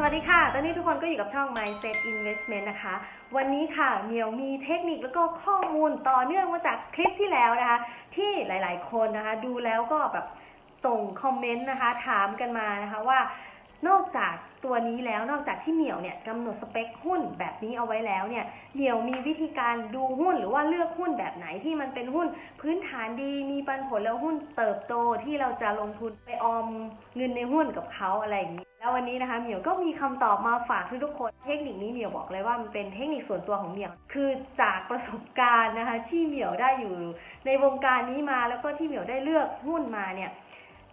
สวัสดีค่ะ ตอนนี้ทุกคนก็อยู่กับช่อง Mindset Investment นะคะ วันนี้ค่ะเหมียวมีเทคนิคแล้วก็ข้อมูลต่อเนื่องมาจากคลิปที่แล้วนะคะ ที่หลาย ๆ คนนะคะ ดูแล้วก็แบบส่งคอมเมนต์นะคะ ถามกันมานะคะว่านอกจากตัวนี้แล้วนอกจากที่เหมียวเนี่ยกำหนดสเปคหุ้นแบบนี้เอาไว้แล้วเนี่ยเหมียวมีวิธีการดูหุ้นหรือว่าเลือกหุ้นแบบไหนที่มันเป็นหุ้นพื้นฐานดีมีปันผลแล้วหุ้นเติบโตที่เราจะลงทุนไปออมเงินในหุ้นกับเขาอะไรอย่างนี้ แล้ววันนี้นะคะเหมียวก็มีคำตอบมาฝากทุกคน เทคนิคนี้เหมียวบอกเลยว่ามันเป็นเทคนิคส่วนตัวของเหมียว คือจากประสบการณ์นะคะ ที่เหมียวได้อยู่ในวงการนี้มาแล้วก็ที่เหมียวได้เลือกหุ้นมาเนี่ย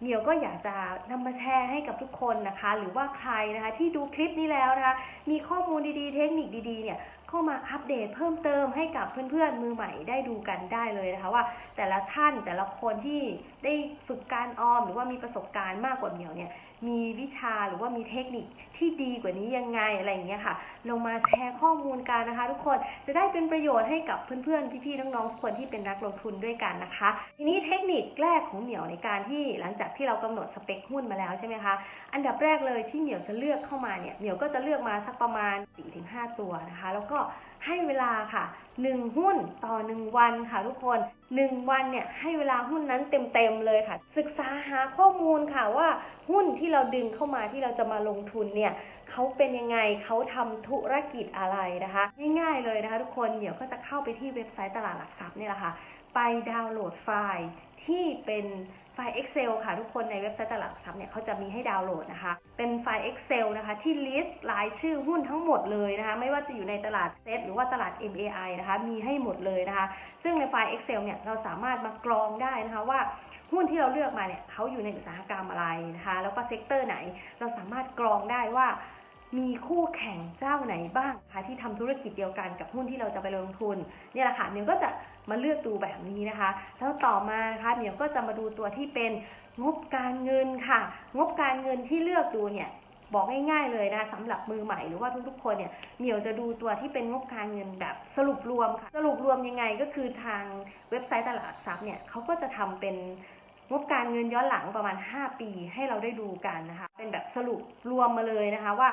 เหมียวก็อยากจะนำมาแชร์ให้กับทุกคนนะคะ หรือว่าใครนะคะที่ดูคลิปนี้แล้วนะคะ มีข้อมูลดีๆ เทคนิคดีๆ เนี่ยเข้ามาอัปเดตเพิ่มเติมให้กับเพื่อนๆมือใหม่ได้ดูกันได้เลยนะคะว่าแต่ละท่านแต่ละคนที่ได้ฝึกการออมหรือว่ามีประสบการณ์มากกว่าเหมียวเนี่ย มีวิชาหรือว่ามีเทคนิคที่ดีกว่านี้ยังไงอะไรอย่างเงี้ยค่ะ ลงมาแชร์ข้อมูลกันนะคะ ทุกคนจะได้เป็นประโยชน์ให้กับเพื่อนๆพี่ๆน้องๆทุกคนที่เป็นนักลงทุนด้วยกันนะคะ ทีนี้เทคนิคแรกของเหมียวในการที่หลังจากที่เรากำหนดสเปคหุ้นมาแล้วใช่ไหมคะอันดับแรกเลยที่เหมียวจะเลือกเข้ามาเนี่ยเหมียวก็จะเลือกมาสักประมาณ4-5 ตัวนะคะ แล้วก็ ให้เวลาค่ะ 1 หุ้นต่อ 1 วันค่ะทุกคน 1 วันเนี่ยให้เวลาหุ้นนั้นเต็มๆเลยค่ะ ศึกษาหาข้อมูลค่ะว่าหุ้นที่เราดึงเข้ามาที่เราจะมาลงทุนเนี่ยเขาเป็นยังไงเขาทำธุรกิจอะไรนะคะ ง่ายๆเลยนะคะทุกคนเดี๋ยวก็จะเข้าไปที่เว็บไซต์ตลาดหลักทรัพย์เนี่ยแหละค่ะ ไปดาวน์โหลดไฟล์ที่เป็น ไฟล์ Excel ค่ะ ทุกคนในเว็บไซต์ตลาดทรัพย์เนี่ยเขาจะมีให้ดาวน์โหลดนะคะ เป็นไฟล์ Excel นะคะ ที่ list รายชื่อหุ้นทั้งหมดเลยนะคะ ไม่ว่าจะอยู่ในตลาดเซ็ตหรือว่าตลาด MAI นะคะ มีให้หมดเลยนะคะ ซึ่งในไฟล์ Excel เนี่ยเราสามารถมากรองได้นะคะว่าหุ้นที่เราเลือกมาเนี่ยเขาอยู่ในอุตสาหกรรมอะไรนะคะ แล้วก็เซกเตอร์ไหนเราสามารถกรองได้ว่ามีคู่แข่งเจ้าไหนบ้างคะที่ทำธุรกิจเดียวกันกับหุ้นที่เราจะไปลงทุนเนี่ยแหละค่ะเมียวก็จะ มาเลือกดูแบบนี้นะคะ แล้วต่อมานะคะเมียวก็จะมาดูตัวที่เป็นงบการเงินค่ะ งบการเงินที่เลือกดูเนี่ยบอกง่ายๆเลยนะคะสำหรับมือใหม่หรือว่าทุกๆคนเนี่ยเหมียวจะดูตัวที่เป็นงบการเงินแบบสรุปรวมค่ะ สรุปรวมยังไงก็คือทางเว็บไซต์ตลาดหลักทรัพย์เนี่ยเขาก็จะทำเป็นงบการเงินย้อนหลังประมาณ 5 ปีให้เราได้ดูกันนะคะ เป็นแบบสรุปรวมมาเลยนะคะว่า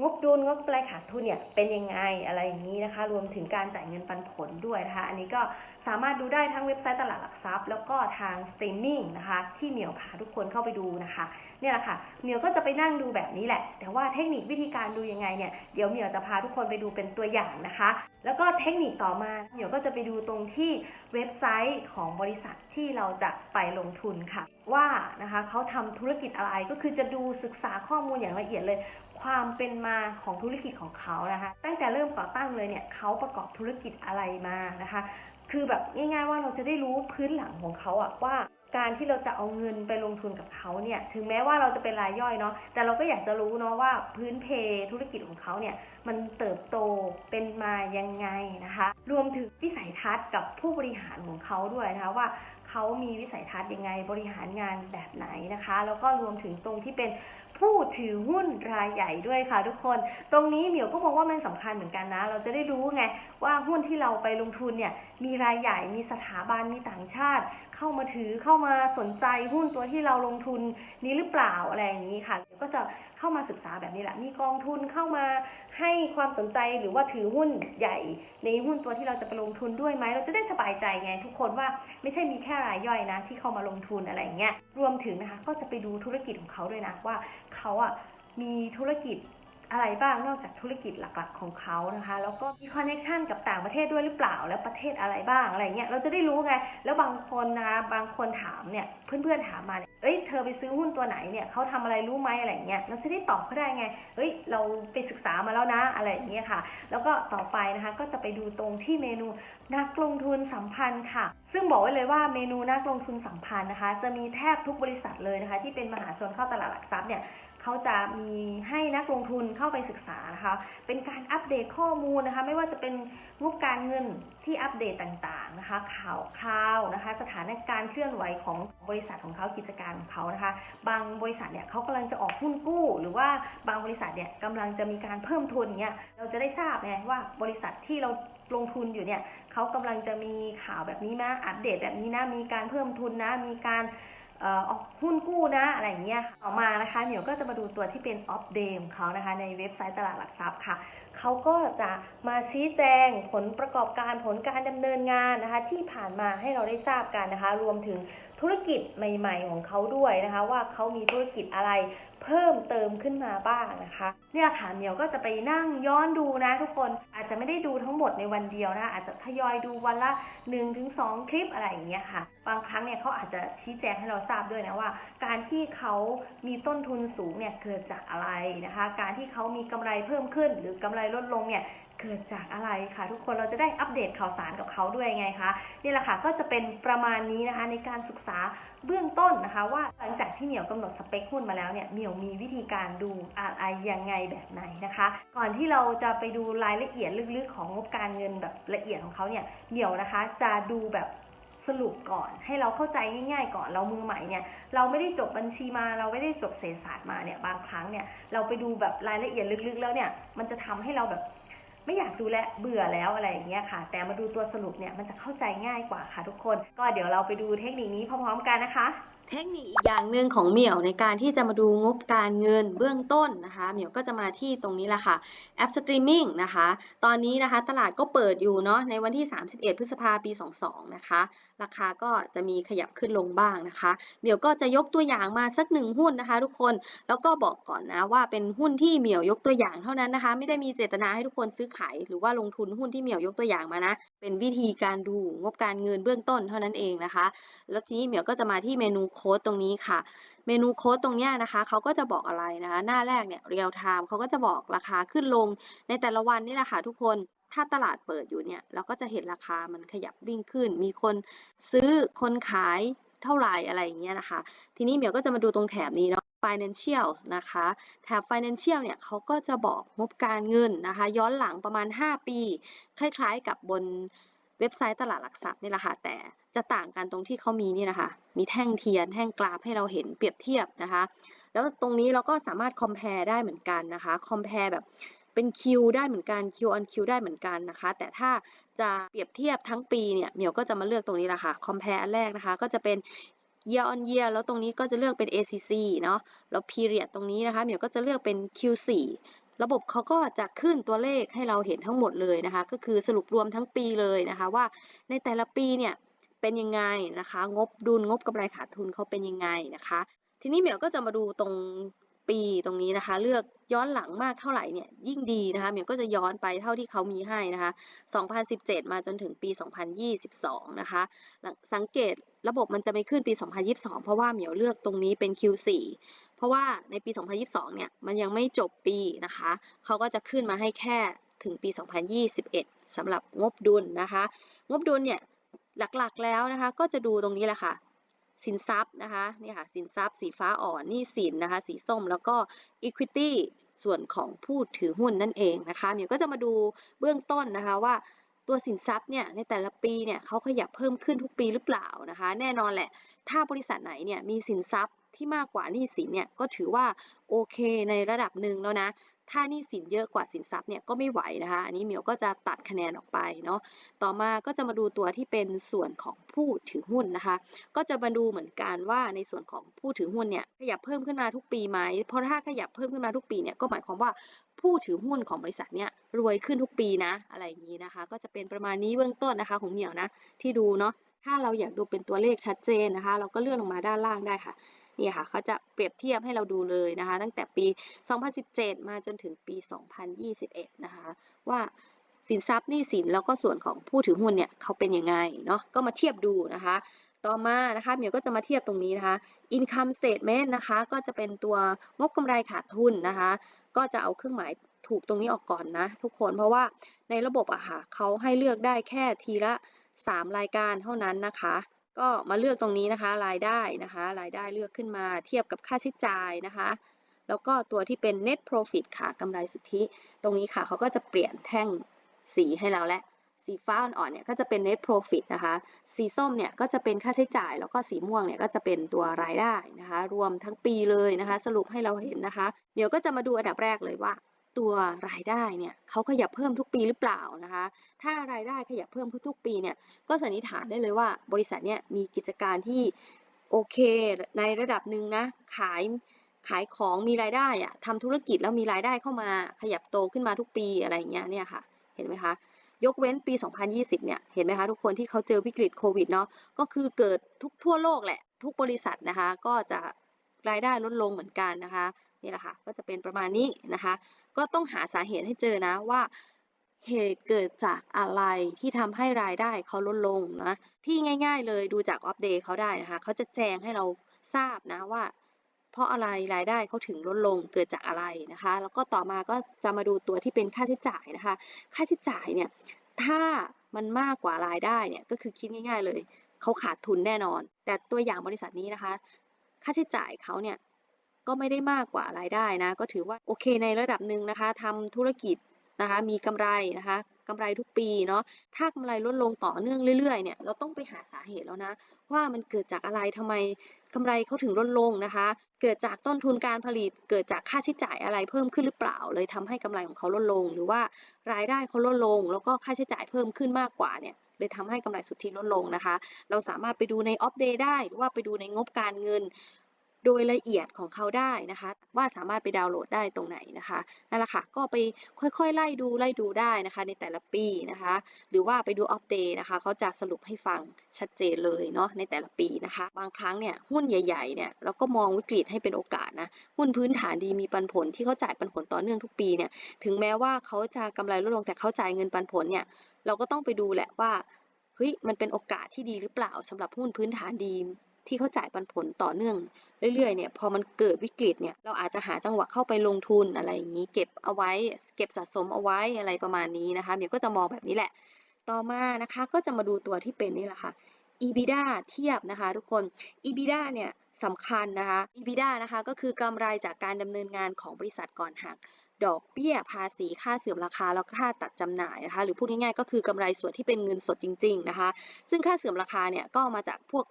งบดุลงบรายขาดทุนเนี่ยเป็นยังไงอะไรอย่างนี้นะคะ รวมถึงการจ่ายเงินปันผลด้วยนะคะ อันนี้ก็สามารถดูได้ทั้งเว็บไซต์ตลาดหลักทรัพย์ แล้วก็ทางสตรีมมิ่งนะคะ ที่เหมียวพาทุกคนเข้าไปดูนะคะ เนี่ยแหละค่ะเหมียวก็จะไปนั่งดูแบบนี้แหละ แต่ว่าเทคนิควิธีการดูยังไงเนี่ยเดี๋ยวเหมียวจะพาทุกคนไปดูเป็นตัวอย่างนะคะ แล้วก็เทคนิคต่อมาเหมียวก็จะไปดูตรงที่เว็บไซต์ของบริษัทที่เราจะไปลงทุนค่ะ ว่านะคะเขาทำธุรกิจอะไรก็คือจะดูศึกษาข้อมูลอย่างละเอียดเลย ความเป็นมาของธุรกิจของเขานะคะ ตั้งแต่เริ่มก่อตั้งเลยเนี่ยเขาประกอบธุรกิจอะไรมานะคะ คือแบบง่าย ๆ ว่าเราจะได้รู้พื้นหลังของเขาอะว่าการที่เราจะเอาเงินไปลงทุนกับเขาเนี่ยถึงแม้ว่าเราจะเป็นรายย่อยเนาะแต่เราก็อยากจะรู้เนาะว่าพื้นเพธุรกิจของเขาเนี่ยมันเติบโตเป็นมายังไงนะคะ รวมถึงวิสัยทัศน์กับผู้บริหารของเขาด้วยนะคะว่าเขามีวิสัยทัศน์ยังไงบริหารงานแบบไหนนะคะ แล้วก็รวมถึงตรงที่เป็น ผู้ถือหุ้นรายใหญ่ด้วยค่ะทุกคน ตรงนี้เหมียวก็มองว่ามันสำคัญเหมือนกันนะ เราจะได้รู้ไงว่าหุ้นที่เราไปลงทุนเนี่ยมีรายใหญ่มีสถาบันมีต่างชาติ เข้ามาถือเข้ามาสนใจหุ้นตัวที่เราลงทุนนี้หรือเปล่าอะไรอย่างนี้ค่ะเดี๋ยวก็จะ เข้ามาศึกษาแบบนี้แหละ มีกองทุนเข้ามาให้ความสนใจหรือว่าถือหุ้นใหญ่ ในหุ้นตัวที่เราจะไปลงทุนด้วยไหมเราจะได้สบายใจไงทุกคนว่าไม่ใช่มีแค่รายย่อยนะ ที่เข้ามาลงทุนอะไรอย่างเงี้ยรวมถึงนะคะก็จะไปดูธุรกิจของเขาด้วยนะว่าเขาอะมีธุรกิจ อะไรบ้างนอกจากธุรกิจหลักๆของเขานะคะ แล้วก็มีคอนเน c ชันกับต่างประเทศด้วยหรือเปล่า แล้วประเทศอะไรบ้างอะไรเงี้ยเราจะได้รู้ไง แล้วบางคนนะคะบางคนถามเนี่ยเพื่อนๆถามมาเนี่ยเอ้ยเธอไปซื้อหุ้นตัวไหนเนี่ยเขาทำอะไรรู้ไหมอะไรเงี้ยเราจะได้ตอบเขาได้ไงเฮ้ยเราไปศึกษามาแล้วนะอะไรอย่างเงี้ยค่ะ แล้วก็ต่อไปนะคะก็จะไปดูตรงที่เมนูนักลงทุนสัมพันธ์ค่ะ ซึ่งบอกไว้เลยว่าเมนูนักลงทุนสัมพันธ์นะคะ จะมีแทบทุกบริษัทเลยนะคะ ที่เป็นมหาชนเข้าตลาดหลักทรัพย์เนี่ย เขาจะมีให้นักลงทุนเข้าไปศึกษานะคะ เป็นการอัปเดตข้อมูลนะคะ ไม่ว่าจะเป็นงบการเงินที่อัปเดตต่างๆนะคะ ข่าวคราวนะคะ สถานการณ์เคลื่อนไหวของบริษัทของเขากิจการของเขานะคะ บางบริษัทเนี่ยเขากำลังจะออกหุ้นกู้ หรือว่าบางบริษัทเนี่ยกำลังจะมีการเพิ่มทุนเนี่ยเราจะได้ทราบไงว่าบริษัทที่เราลงทุนอยู่เนี่ยเขากำลังจะมีข่าวแบบนี้นะอัปเดตแบบนี้นะมีการเพิ่มทุนนะมีการ หุ้นกู้นะอะไรอย่างเงี้ยต่อมานะคะเหมียวก็จะมาดูตัวที่เป็นออฟเดมเขานะคะในเว็บไซต์ตลาดหลักทรัพย์ค่ะเขาก็จะมาชี้แจงผลประกอบการผลการดำเนินงานนะคะที่ผ่านมาให้เราได้ทราบกันนะคะ รวมถึง ธุรกิจใหม่ ๆ ของเขาด้วยนะคะ ว่าเขามีธุรกิจอะไรเพิ่มเติมขึ้นมาบ้างนะคะเนี่ยค่ะเมียวก็จะไปนั่งย้อนดูนะทุกคนอาจจะไม่ได้ดูทั้งหมดในวันเดียวนะอาจจะทยอยดูวันละ 1-2ถึงคลิปอะไรอย่างเงี้ยค่ะ บางครั้งเนี่ยเขาอาจจะชี้แจงให้เราทราบด้วยนะว่า การที่เขามีต้นทุนสูงเนี่ยเกิดจากอะไรนะคะ การที่เขามีกำไรเพิ่มขึ้น หรือกำไรลดลงเนี่ย เกิดจากอะไรค่ะ ทุกคนเราจะได้อัปเดตข่าวสารกับเขาด้วยไงคะนี่แหละค่ะก็จะเป็นประมาณนี้นะคะในการศึกษาเบื้องต้นนะคะ ว่าหลังจากที่เหมียวกำหนดสเปคหุ้นมาแล้วเนี่ยเหมียวมีวิธีการดูอะไรยังไงแบบไหนนะคะ ก่อนที่เราจะไปดูรายละเอียดลึกๆ ของงบการเงินแบบละเอียดของเขาเนี่ยเหมียวนะคะจะดูแบบสรุปก่อนให้เราเข้าใจง่าย ๆ ก่อนเรามือใหม่เนี่ยเราไม่ได้จบบัญชีมาเราไม่ได้จบเศรษฐศาสตร์มาเนี่ยบางครั้งเนี่ยเราไปดูแบบรายละเอียดลึกๆ แล้วเนี่ยมันจะทำให้เราแบบ ไม่อยากดูแลเบื่อแล้วอะไรอย่างเงี้ยค่ะ แต่มาดูตัวสรุปเนี่ยมันจะเข้าใจง่ายกว่าค่ะทุกคน ก็เดี๋ยวเราไปดูเทคนิคนี้พร้อมๆกันนะคะ เทคนิคอีกอย่างหนึ่งของเหมียวในการที่จะมาดูงบการเงินเบื้องต้นนะคะ เหมียวก็จะมาที่ตรงนี้แหละค่ะแอปสตรีมมิ่งนะคะ ตอนนี้นะคะตลาดก็เปิดอยู่เนาะในวันที่ 31 พฤษภาปี 22 นะคะ ราคาก็จะมีขยับขึ้นลงบ้างนะคะ เหมียวก็จะยกตัวอย่างมาสักหนึ่งหุ้นนะคะ ทุกคนแล้วก็บอกก่อนนะว่าเป็นหุ้นที่เหมียวยกตัวอย่างเท่านั้นนะคะ ไม่ได้มีเจตนาให้ทุกคนซื้อขายหรือว่าลงทุนหุ้นที่เหมียวยกตัวอย่างมานะเป็นวิธีการดูงบการเงินเบื้องต้นเท่านั้นเองนะคะ แล้วทีนี้เหมียวก็จะมาที่เมนูโค้ดตรงนี้ค่ะ เมนูโค้ดตรงนี้นะคะเขาก็จะบอกอะไรนะคะหน้าแรกเนี่ยเรียลไทม์เขาก็จะบอกราคาขึ้นลงในแต่ละวันนี่แหละค่ะทุกคนถ้าตลาดเปิดอยู่เนี่ยเราก็จะเห็นราคามันขยับวิ่งขึ้น มีคนซื้อคนขายเท่าไหร่อะไรอย่างเงี้ยนะคะ ทีนี้เหมียวก็จะมาดูตรงแถบนี้เนาะ financial นะคะ แถบ financial เนี่ยเขาก็จะบอกงบการเงินนะคะ ย้อนหลังประมาณ 5 ปี คล้ายๆกับบน เว็บไซต์ตลาดหลักทรัพย์นี่แหละค่ะแต่จะต่างกันตรงที่เขามีนี่นะคะ มีแท่งเทียนแท่งกราฟให้เราเห็นเปรียบเทียบนะคะ แล้วตรงนี้เราก็สามารถ compare ได้เหมือนกันนะคะ compare แบบเป็น Q ได้เหมือนกัน Q on Q ได้เหมือนกันนะคะ แต่ถ้าจะเปรียบเทียบทั้งปีเนี่ยเหมียวก็จะมาเลือกตรงนี้แหละค่ะ compare อันแรกนะคะ ก็จะเป็น year on year แล้วตรงนี้ก็จะเลือกเป็น ACC เนาะแล้ว period ตรงนี้นะคะเหมียวก็จะเลือกเป็น Q4 ระบบเขาก็จะขึ้นตัวเลขให้เราเห็นทั้งหมดเลยนะคะ ก็คือสรุปรวมทั้งปีเลยนะคะ ว่าในแต่ละปีเนี่ยเป็นยังไงนะคะ งบดุลงบกำไรขาดทุนเขาเป็นยังไงนะคะ ทีนี้เหมียวก็จะมาดูตรง ปีตรงนี้นะคะ เลือกย้อนหลังมากเท่าไหร่เนี่ยยิ่งดีนะคะเหมียวก็จะย้อนไปเท่าที่เขามีให้นะคะ 2017 มาจนถึงปี 2022 นะคะ สังเกตระบบมันจะไม่ขึ้นปี 2022 เพราะว่าเหมียวเลือกตรงนี้เป็น Q4 เพราะว่าในปี 2022 เนี่ยมันยังไม่จบปีนะคะ เขาก็จะขึ้นมาให้แค่ถึงปี 2021สำหรับงบดุลนะคะ งบดุลเนี่ยหลักๆแล้วนะคะ ก็จะดูตรงนี้แหละค่ะ สินทรัพย์นะคะนี่ค่ะสินทรัพย์สีฟ้าอ่อนนี่สินนะคะสีส้มแล้วก็ equity ส่วนของผู้ถือหุ้นนั่นเองนะคะเหมียวก็จะมาดูเบื้องต้นนะคะว่าตัวสินทรัพย์เนี่ยในแต่ละปีเนี่ยเขาขยับเพิ่มขึ้นทุกปีหรือเปล่านะคะ แน่นอนแหละ ถ้าบริษัทไหนเนี่ยมีสินทรัพย์ที่มากกว่าหนี้สินเนี่ยก็ถือว่าโอเคในระดับหนึ่งแล้วนะ ถ้านี้สินเยอะกว่าสินทรัพย์เนี่ยก็ไม่ไหวนะคะ อันนี้เหมียวก็จะตัดคะแนนออกไปเนาะ ต่อมาก็จะมาดูตัวที่เป็นส่วนของผู้ถือหุ้นนะคะ ก็จะมาดูเหมือนกันว่าในส่วนของผู้ถือหุ้นเนี่ยขยับเพิ่มขึ้นมาทุกปีไหม เพราะถ้าขยับเพิ่มขึ้นมาทุกปีเนี่ยก็หมายความว่าผู้ถือหุ้นของบริษัทเนี่ยรวยขึ้นทุกปีนะอะไรอย่างนี้นะคะ ก็จะเป็นประมาณนี้เบื้องต้นนะคะ ของเหมียวนะที่ดูเนาะถ้าเราอยากดูเป็นตัวเลขชัดเจนนะคะ เราก็เลื่อนลงมาด้านล่างได้ค่ะ นี่ค่ะเขาจะเปรียบเทียบให้เราดูเลยนะคะ ตั้งแต่ปี 2017 มาจนถึงปี 2021 นะคะ ว่าสินทรัพย์นี้สินแล้วก็ส่วนของผู้ถือหุ้นเนี่ยเขาเป็นยังไงเนาะก็มาเทียบดูนะคะ ต่อมานะคะเมียวก็จะมาเทียบตรงนี้นะคะ income statement นะคะ ก็จะเป็นตัวงบกำไรขาดทุนนะคะ ก็จะเอาเครื่องหมายถูกตรงนี้ออกก่อนนะ ทุกคนเพราะว่าในระบบอะค่ะเขาให้เลือกได้แค่ทีละ 3 รายการเท่านั้นนะคะ ก็มาเลือกตรงนี้นะคะ รายได้นะคะ รายได้เลือกขึ้นมาเทียบกับค่าใช้จ่ายนะคะ แล้วก็ตัวที่เป็น net profit ค่ะกำไรสุทธิ ตรงนี้ค่ะเขาก็จะเปลี่ยนแท่งสีให้เราและ สีฟ้าอ่อนๆเนี่ยก็จะเป็น net profit นะคะ สีส้มเนี่ยก็จะเป็นค่าใช้จ่าย แล้วก็สีม่วงเนี่ยก็จะเป็นตัวรายได้นะคะ รวมทั้งปีเลยนะคะ สรุปให้เราเห็นนะคะ เดี๋ยวก็จะมาดูอันดับแรกเลยว่า ตัวรายได้เนี่ยเขาขยับเพิ่มทุกปีหรือเปล่านะคะ ถ้ารายได้ขยับเพิ่มทุกๆปีเนี่ยก็สันนิษฐานได้เลยว่าบริษัทเนี่ยมีกิจการที่โอเคในระดับหนึ่งนะขายขายของมีรายได้อะทำธุรกิจแล้วมีรายได้เข้ามาขยับโตขึ้นมาทุกปีอะไรอย่างเงี้ยเนี่ยค่ะเห็นไหมคะยกเว้นปี 2020 เนี่ย เห็นไหมคะทุกคนที่เขาเจอวิกฤตโควิดเนาะ ก็คือเกิดทุกทั่วโลกแหละ ทุกบริษัทนะคะ ก็จะรายได้ลดลงเหมือนกันนะคะ นี่แหละค่ะก็จะเป็นประมาณนี้นะคะ ก็ต้องหาสาเหตุให้เจอนะว่าเหตุเกิดจากอะไรที่ทำให้รายได้เขาลดลงนะที่ง่าย ๆ เลยดูจากอัปเดตเขาได้นะคะเขาจะแจ้งให้เราทราบนะว่า เพราะอะไรรายได้เขาถึงลดลงเกิดจากอะไรนะคะ แล้วก็ต่อมาก็จะมาดูตัวที่เป็นค่าใช้จ่ายนะคะ ค่าใช้จ่ายเนี่ยถ้ามันมากกว่ารายได้เนี่ยก็คือคิดง่าย ๆ เลยเขาขาดทุนแน่นอน แต่ตัวอย่างบริษัทนี้นะคะ ค่าใช้จ่ายเขาเนี่ย ก็ไม่ได้มากกว่ารายได้นะ ก็ถือว่าโอเคในระดับหนึ่งนะคะทำธุรกิจนะคะ มีกำไรนะคะกำไรทุกปีเนาะ ถ้ากำไรลดลงต่อเนื่องเรื่อยๆ เนี่ย เราต้องไปหาสาเหตุแล้วนะ ว่ามันเกิดจากอะไรทำไมกำไรเขาถึงลดลงนะคะ เกิดจากต้นทุนการผลิต เกิดจากค่าใช้จ่ายอะไรเพิ่มขึ้นหรือเปล่า เลยทำให้กำไรของเขาลดลง หรือว่ารายได้เขาลดลง แล้วก็ค่าใช้จ่ายเพิ่มขึ้นมากกว่าเนี่ยเลยทำให้กำไรสุทธิลดลงนะคะ เราสามารถไปดูในออฟเดย์ได้ หรือว่าไปดูในงบการเงิน โดยละเอียดของเขาได้นะคะ ว่าสามารถไปดาวน์โหลดได้ตรงไหนนะคะนั่นแหละค่ะก็ไปค่อยๆ ไล่ดูไล่ดูได้นะคะ ในแต่ละปีนะคะ หรือว่าไปดูอัปเดตนะคะเขาจะสรุปให้ฟังชัดเจนเลยเนาะในแต่ละปีนะคะ บางครั้งเนี่ยหุ้นใหญ่ๆเนี่ยเราก็มองวิกฤตให้เป็นโอกาสนะหุ้นพื้นฐานดีมีปันผลที่เขาจ่ายปันผลต่อเนื่องทุกปีเนี่ยถึงแม้ว่าเขาจะกำไรลดลงแต่เขาจ่ายเงินปันผลเนี่ยเราก็ต้องไปดูแหละว่าเฮ้ยมันเป็นโอกาสที่ดีหรือเปล่าสำหรับหุ้นพื้นฐานดี ที่เขาจ่ายปันผลต่อเนื่องเรื่อยๆเนี่ยพอมันเกิดวิกฤตเนี่ยเราอาจจะหาจังหวะเข้าไปลงทุนอะไรอย่างนี้ เก็บเอาไว้ เก็บสะสมเอาไว้อะไรประมาณนี้นะคะเมียก็จะมองแบบนี้แหละ ต่อมานะคะก็จะมาดูตัวที่เป็นนี่แหละค่ะ EBITDA เทียบนะคะทุกคน EBITDA เนี่ยสำคัญนะคะ EBITDA นะคะก็คือกำไรจากการดำเนินงานของบริษัทก่อนหักดอกเบี้ยภาษีค่าเสื่อมราคาแล้วค่าตัดจำหน่ายนะคะหรือพูดง่ายๆก็คือกำไรส่วนที่เป็นเงินสดจริง ๆนะคะ ซึ่งค่าเสื่อมราคาเนี่ยก็มาจากพวก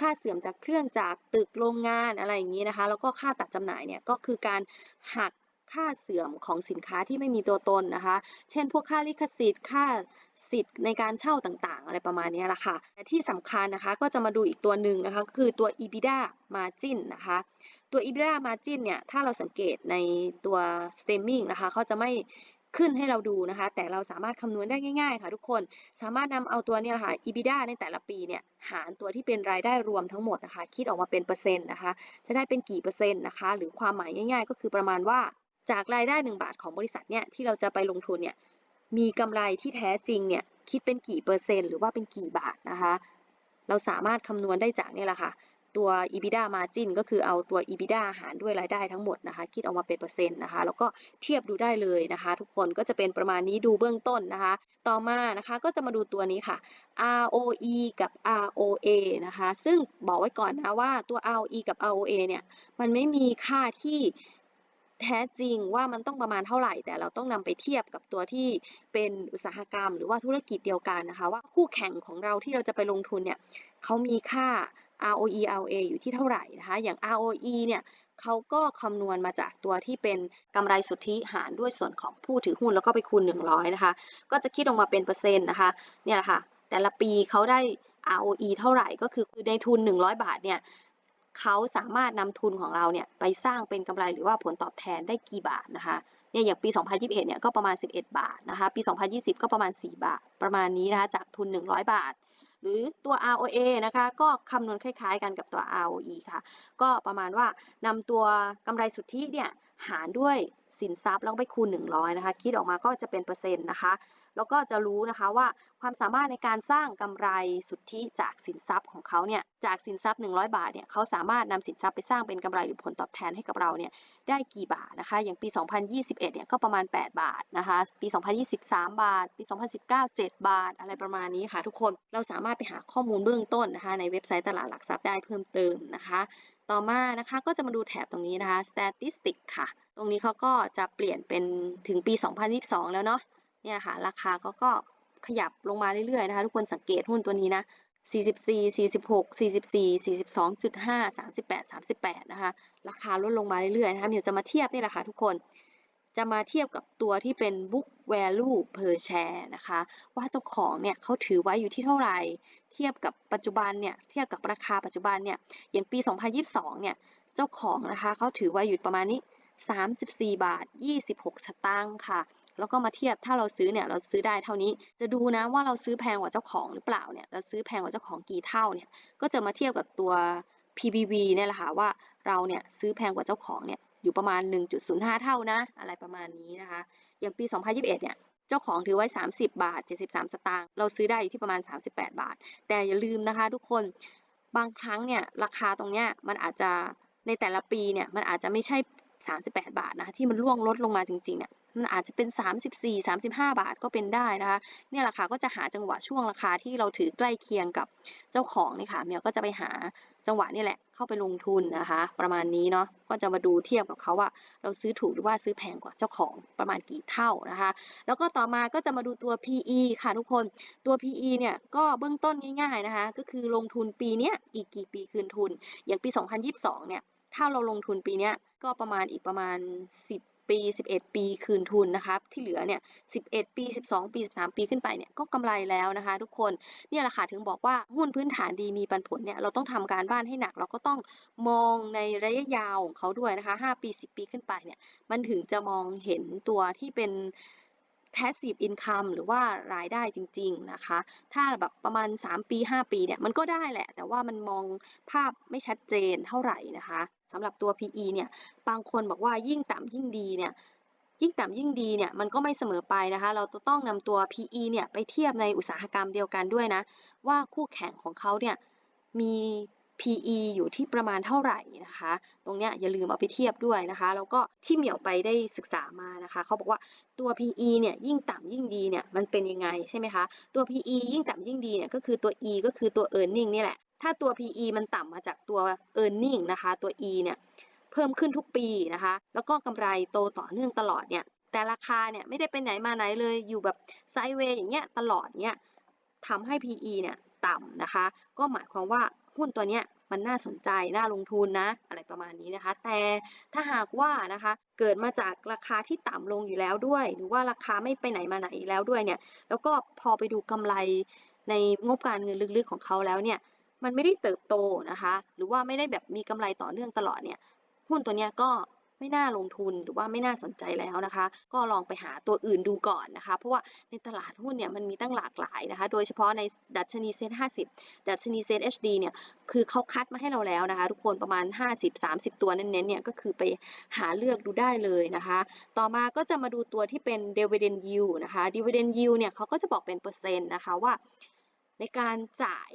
ค่าเสื่อมจากเครื่องจากตึกโรงงานอะไรอย่างนี้นะคะ แล้วก็ค่าตัดจำหน่ายเนี่ยก็คือการหักค่าเสื่อมของสินค้าที่ไม่มีตัวตนนะคะ เช่น พวกค่าลิขสิทธิ์ ค่าสิทธิ์ในการเช่าต่างๆ อะไรประมาณนี้แหละค่ะแต่ที่สำคัญนะคะก็จะมาดูอีกตัวหนึ่งนะคะคือตัว EBITDA margin นะคะ ตัว EBITDA margin เนี่ย ถ้าเราสังเกตในตัว stemming นะคะเขาจะไม่ ขึ้นให้เราดูนะคะ แต่เราสามารถคำนวณได้ง่าย ๆ ค่ะทุกคน สามารถนำเอาตัวเนี่ยค่ะ EBITDA ในแต่ละปีเนี่ยหารตัวที่เป็นรายได้รวมทั้งหมดนะคะ คิดออกมาเป็นเปอร์เซ็นต์นะคะ จะได้เป็นกี่เปอร์เซ็นต์นะคะ หรือความหมายง่าย ๆ ก็คือประมาณว่า จากรายได้ 1 บาทของบริษัทเนี่ยที่เราจะไปลงทุนเนี่ยมีกำไรที่แท้จริงเนี่ยคิดเป็นกี่เปอร์เซ็นต์หรือว่าเป็นกี่บาทนะคะ เราสามารถคำนวณได้จากนี่แหละค่ะ ตัว EBITDA margin ก็คือเอาตัว EBITDA หารด้วยรายได้ทั้งหมดนะคะ คิดออกมาเป็นเปอร์เซ็นต์นะคะ แล้วก็เทียบดูได้เลยนะคะ ทุกคนก็จะเป็นประมาณนี้ดูเบื้องต้นนะคะ ต่อมานะคะก็จะมาดูตัวนี้ค่ะ ROE กับ ROA นะคะ ซึ่งบอกไว้ก่อนนะว่าตัว ROE กับ ROA เนี่ยมันไม่มีค่าที่แท้จริงว่ามันต้องประมาณเท่าไหร่ แต่เราต้องนำไปเทียบกับตัวที่เป็นอุตสาหกรรม หรือว่าธุรกิจเดียวกันนะคะ ว่าคู่แข่งของเราที่เราจะไปลงทุนเนี่ยเขามีค่า ROE ROA อยู่ที่เท่าไหร่นะคะ อย่าง ROE เนี่ยเขาก็คำนวณมาจากตัวที่เป็นกำไรสุทธิหารด้วยส่วนของผู้ถือหุ้นแล้วก็ไปคูณ 100 นะคะ ก็จะคิดออกมาเป็นเปอร์เซ็นต์นะคะ เนี่ยแหละค่ะ แต่ละปีเขาได้ ROE เท่าไหร่ก็คือในทุน 100 บาทเนี่ยเขาสามารถนำทุนของเราเนี่ยไปสร้างเป็นกำไรหรือว่าผลตอบแทนได้กี่บาทนะคะเนี่ยอย่างปี 2021 เนี่ยก็ประมาณ 11 บาทนะคะ ปี 2020 ก็ประมาณ 4 บาท ประมาณนี้นะคะ จากทุน 100 บาท หรือตัว ROA นะคะ ก็คำนวณคล้ายๆ กันกับตัว ROE ค่ะ ก็ประมาณว่านำตัวกำไรสุทธิเนี่ยหารด้วยสินทรัพย์แล้วไปคูณ 100 นะคะ คิดออกมาก็จะเป็นเปอร์เซ็นต์นะคะ แล้วก็จะรู้นะคะว่าความสามารถในการสร้างกำไรสุทธิจากสินทรัพย์ของเขาเนี่ยจากสินทรัพย์ 100 บาทเนี่ยเขาสามารถนำสินทรัพย์ไปสร้างเป็นกำไรหรือผลตอบแทนให้กับเราเนี่ยได้กี่บาทนะคะ อย่างปี 2021 เนี่ยก็ประมาณ 8 บาทนะคะ ปี 2023 บาท ปี 2019 7 บาท อะไรประมาณนี้ค่ะ ทุกคนเราสามารถไปหาข้อมูลเบื้องต้นนะคะ ในเว็บไซต์ตลาดหลักทรัพย์ได้เพิ่มเติมนะคะต่อมานะคะก็จะมาดูแถบตรงนี้นะคะ statistic ค่ะ ตรงนี้เขาก็จะเปลี่ยนเป็นถึงปี 2022 แล้วเนาะ เนี่ยค่ะราคาก็ก็ขยับลงมาเรื่อยๆนะคะทุกคนสังเกตหุ้นตัวนี้นะ44 46 44 42.5 38 38นะคะราคาลดลงมาเรื่อยๆนะคะเดี๋ยวจะมาเทียบนี่แหละค่ะทุกคน จะมาเทียบกับตัวที่เป็น book value per share นะคะว่าเจ้าของเนี่ยเขาถือไว้อยู่ที่เท่าไหร่ เทียบกับปัจจุบันเนี่ยเทียบกับราคาปัจจุบันเนี่ยอย่างปี 2022 เนี่ยเจ้าของนะคะเขาถือไว้อยู่ประมาณนี้ 34 บาท 26 สตางค์ค่ะ แล้วก็มาเทียบถ้าเราซื้อเนี่ยเราซื้อได้เท่านี้ จะดูนะว่าเราซื้อแพงกว่าเจ้าของหรือเปล่าเนี่ยเราซื้อแพงกว่าเจ้าของกี่เท่าเนี่ยก็จะมาเทียบกับตัว PBV เนี่ยแหละค่ะว่าเราเนี่ยซื้อแพงกว่าเจ้าของเนี่ยอยู่ประมาณ 1.05 เท่านะ อะไรประมาณนี้นะคะ อย่างปี 2021 เนี่ยเจ้าของถือไว้ 30 บาท 73 สตางค์ เราซื้อได้อยู่ที่ประมาณ 38 บาท แต่อย่าลืมนะคะทุกคน บางครั้งเนี่ยราคาตรงเนี้ยมันอาจจะในแต่ละปีเนี่ยมันอาจจะไม่ใช่ 38 บาทนะที่มันร่วงลดลงมาจริงๆเนี่ย มันอาจจะเป็น 34 35 บาทก็เป็นได้นะคะ เนี่ยราคาก็จะหาจังหวะช่วงราคาที่เราถือใกล้เคียงกับเจ้าของนี่ค่ะเมียก็จะไปหาจังหวะนี่แหละเข้าไปลงทุนนะคะ ประมาณนี้เนาะก็จะมาดูเทียบกับเขาว่า เราซื้อถูกหรือว่าซื้อแพงกว่าเจ้าของประมาณกี่เท่านะคะ แล้วก็ต่อมาก็จะมาดูตัว PE ค่ะทุกคนตัว PE เนี่ยก็เบื้องต้นง่าย ๆนะคะ ก็คือลงทุนปีนี้อีกกี่ปีคืนทุน อย่างปี 2022 เนี่ยถ้าเราลงทุนปีนี้ก็ประมาณอีกประมาณ 10 ปี 11 ปีคืนทุนนะคะที่เหลือเนี่ย 11 ปี 12 ปี 13 ปีขึ้นไปเนี่ยก็กำไรแล้วนะคะทุกคนเนี่ยแหละค่ะถึงบอกว่าหุ้นพื้นฐานดีมีปันผลเนี่ยเราต้องทำการบ้านให้หนัก เราก็ต้องมองในระยะยาวของเขาด้วยนะคะ 5 ปี 10 ปีขึ้นไปเนี่ยมันถึงจะมองเห็นตัวที่เป็น passive income หรือว่ารายได้จริง ๆนะคะ ถ้าแบบประมาณ 3 ปี 5 ปีเนี่ยมันก็ได้แหละ แต่ว่ามันมองภาพไม่ชัดเจนเท่าไหร่นะคะ สำหรับตัว PE เนี่ย บางคนบอกว่ายิ่งต่ำยิ่งดีเนี่ย ยิ่งต่ำยิ่งดีเนี่ย มันก็ไม่เสมอไปนะคะ เราจะต้องนำตัว PE เนี่ยไปเทียบในอุตสาหกรรมเดียวกันด้วยนะ ว่าคู่แข่งของเขาเนี่ยมี PE อยู่ที่ประมาณเท่าไหร่นะคะ ตรงเนี้ยอย่าลืมเอาไปเทียบด้วยนะคะ แล้วก็ที่เหมียวไปได้ศึกษามานะคะ เขาบอกว่าตัว PE เนี่ยยิ่งต่ำยิ่งดีเนี่ยมันเป็นยังไงใช่ไหมคะ ตัว PE ยิ่งต่ำยิ่งดีเนี่ยก็คือตัว E ก็คือตัว earning นี่แหละ ถ้าตัว PE มันต่ำมาจากตัว earning นะคะ ตัว E เนี่ยเพิ่มขึ้นทุกปีนะคะ แล้วก็กำไรโตต่อเนื่องตลอดเนี่ย แต่ราคาเนี่ยไม่ได้ไปไหนมาไหนเลย อยู่แบบไซด์เวย์อย่างเงี้ยตลอดเนี่ยทำให้ PE เนี่ยต่ำนะคะ ก็หมายความว่าหุ้นตัวเนี้ยมันน่าสนใจ น่าลงทุนนะ อะไรประมาณนี้นะคะ แต่ถ้าหากว่านะคะ เกิดมาจากราคาที่ต่ำลงอยู่แล้วด้วย หรือว่าราคาไม่ไปไหนมาไหนแล้วด้วยเนี่ย แล้วก็พอไปดูกำไรในงบการเงินลึกๆของเขาแล้วเนี่ย มันไม่ได้เติบโตนะคะ หรือว่าไม่ได้แบบมีกำไรต่อเนื่องตลอดเนี่ยหุ้นตัวเนี้ยก็ไม่น่าลงทุนหรือว่าไม่น่าสนใจแล้วนะคะ ก็ลองไปหาตัวอื่นดูก่อนนะคะ เพราะว่าในตลาดหุ้นเนี่ยมันมีตั้งหลากหลายนะคะ โดยเฉพาะในดัชนีเซ็ต50ดัชนีเซ็ต HD เนี่ยคือเขาคัดมาให้เราแล้วนะคะ ทุกคนประมาณ 50-30 ตัวเน้นๆเนี่ยก็คือไปหาเลือกดูได้เลยนะคะ ต่อมาก็จะมาดูตัวที่เป็น dividend yield นะคะ dividend yield เนี่ยเขาก็จะบอกเป็นเปอร์เซ็นต์นะคะว่า ในการจ่าย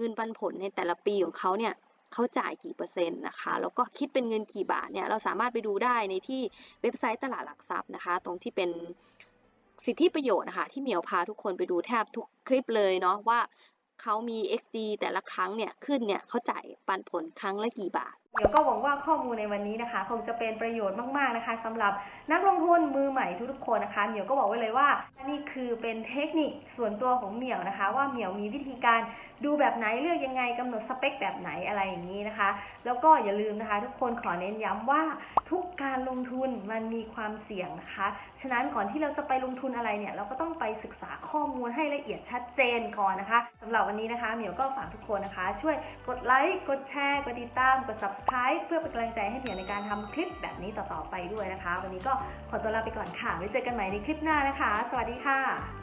เงินปันผลในแต่ละปีของเขาเนี่ยเขาจ่ายกี่เปอร์เซ็นต์นะคะแล้วก็คิดเป็นเงินกี่บาทเนี่ยเราสามารถไปดูได้ในที่เว็บไซต์ตลาดหลักทรัพย์นะคะ ตรงที่เป็นสิทธิประโยชน์นะคะที่เหมียวพาทุกคนไปดูแทบทุกคลิปเลยเนาะว่าเขามี XD แต่ละครั้งเนี่ยขึ้นเนี่ยเขาจ่ายปันผลครั้งละกี่บาท เดี๋ยวก็หวังว่าข้อมูลในวันนี้นะคะ คงจะเป็นประโยชน์มากๆนะคะสำหรับนักลงทุนมือใหม่ทุกๆคนนะคะเหมียวก็บอกไว้เลยว่านี่คือเป็นเทคนิคส่วนตัวของเหมียวนะคะ ว่าเหมียวมีวิธีการ ดูแบบไหนเลือกยังไงกำหนดสเปคแบบไหนอะไรอย่างนี้นะคะ แล้วก็อย่าลืมนะคะ ทุกคนขอเน้นย้ำว่าทุกการลงทุนมันมีความเสี่ยงนะคะ ฉะนั้นก่อนที่เราจะไปลงทุนอะไรเนี่ย เราก็ต้องไปศึกษาข้อมูลให้ละเอียดชัดเจนก่อนนะคะสำหรับวันนี้นะคะเหมียวก็ฝากทุกคนนะคะ ช่วยกดไลค์กดแชร์กดติดตามกด subscribe เพื่อเป็นกำลังใจให้เหมียวในการทำคลิปแบบนี้ต่อๆไปด้วยนะคะ วันนี้ก็ขอตัวลาไปก่อนค่ะไว้เจอกันใหม่ในคลิปหน้านะคะ สวัสดีค่ะ